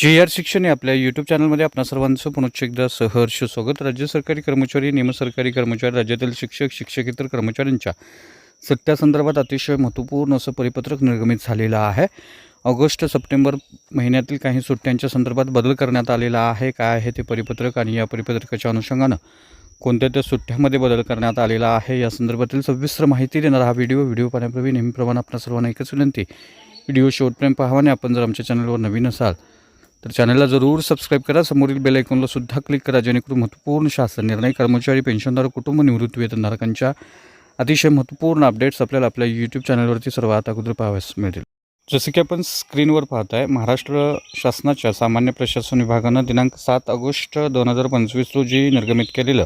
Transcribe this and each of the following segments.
जे आर शिक्षण या आपल्या यूट्यूब चॅनलमध्ये आपणा सर्वांचं पुनश्च एकदा सहर्ष स्वागत. राज्य सरकारी कर्मचारी निमसरकारी कर्मचारी राज्यातील शिक्षक शिक्षकेतर कर्मचाऱ्यांच्या सत्यासंदर्भात अतिशय महत्त्वपूर्ण असं परिपत्रक निर्गमित झालेलं आहे. ऑगस्ट सप्टेंबर महिन्यातील काही सुट्ट्यांच्या संदर्भात बदल करण्यात आलेला आहे. काय आहे ते परिपत्रक आणि या परिपत्रकाच्या अनुषंगानं कोणत्या त्या सुट्ट्यामध्ये बदल करण्यात आलेला आहे? या संदर्भातील सविस्तर माहिती देणारा हा व्हिडिओ व्हिडिओ पाहण्यापूर्वी नेहमीप्रमाणे आपल्या सर्वांना एकच विनंती. व्हिडिओ शेवटपर्यंत पाहावा आपण जर आमच्या चॅनलवर नवीन असाल तर चॅनलला जरूर सबस्क्राईब करा. समोरील बेल आयकॉनला सुद्धा क्लिक करा जेणेकरून महत्त्वपूर्ण शासन निर्णय कर्मचारी पेन्शनधारक कुटुंब निवृत्ती वेतनधारकांच्या अतिशय महत्त्वपूर्ण अपडेट्स आपल्याला आपल्या यूट्यूब चॅनलवरती सर्वात अगोदर पाहाव्यास मिळतील. जसं की आपण स्क्रीनवर पाहत आहे महाराष्ट्र शासनाच्या सामान्य प्रशासन विभागानं दिनांक सात ऑगस्ट दोन हजार पंचवीस रोजी निर्गमित केलेलं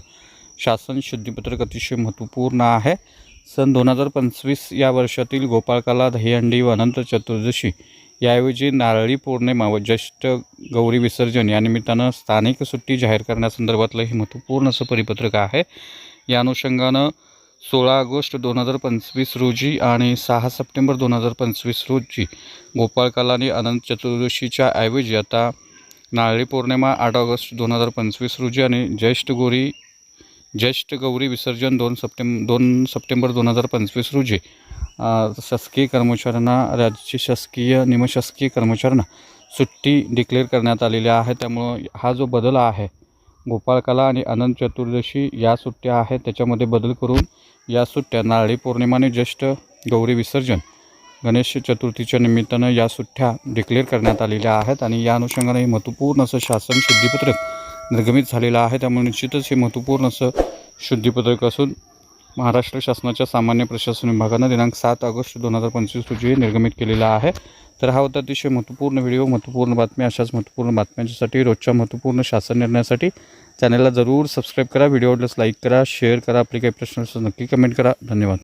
शासन शुद्धीपत्रक अतिशय महत्त्वपूर्ण आहे. सन दोन हजार पंचवीस या वर्षातील गोपाळकाला दहीहंडी व अनंत चतुर्दशी याऐवजी नारळी पौर्णिमा व ज्येष्ठ गौरी विसर्जन या निमित्तानं स्थानिक सुट्टी जाहीर करण्यासंदर्भातलं हे महत्त्वपूर्ण असं परिपत्रक आहे. या अनुषंगानं सोळा ऑगस्ट दोन हजार पंचवीस रोजी आणि सहा सप्टेंबर दोन हजार पंचवीस रोजी गोपाळकालानी अनंत चतुर्दशीच्या ऐवजी आता नारळी पौर्णिमा आठ ऑगस्ट दोन हजार पंचवीस रोजी आणि ज्येष्ठ गौरी ज्येष्ठ गौरी विसर्जन दोन सप्टेंब दोन सप्टेंबर दोन हजार पंचवीस रोजी शासकीय कर्मचाऱ्यांना राज्य शासकीय निमशासकीय कर्मचाऱ्यांना सुट्टी डिक्लेअर करण्यात आलेली आहे त्यामुळं हा जो बदल आहे गोपाळकाला आणि अनंत चतुर्दशी या सुट्ट्या आहेत. त्याच्यामध्ये बदल करून या सुट्ट्या नारळी पौर्णिमाने ज्येष्ठ गौरी विसर्जन गणेश चतुर्थीच्या निमित्तानं या सुट्ट्या डिक्लेअर करण्यात आलेल्या आहेत आणि या अनुषंगाने हे महत्त्वपूर्ण असं शासन शुद्धीपत्रक निर्गमित झालेलं आहे. त्यामुळे निश्चितच हे महत्त्वपूर्ण असं शुद्धीपत्रक असून महाराष्ट्र शासनाच्या सामान्य प्रशासन विभागानं दिनांक सात ऑगस्ट दोन हजार पंचवीस रोजी निर्गमित केलेला आहे. तर हा होता अतिशय महत्त्वपूर्ण व्हिडिओ महत्त्वपूर्ण बातम्या अशाच महत्त्वपूर्ण बातम्यांसाठी रोजच्या महत्त्वपूर्ण शासन निर्णयासाठी चॅनलला जरूर सबस्क्राईब करा व्हिडिओ लाईक करा शेअर करा आपले काही प्रश्न नक्की कमेंट करा. धन्यवाद.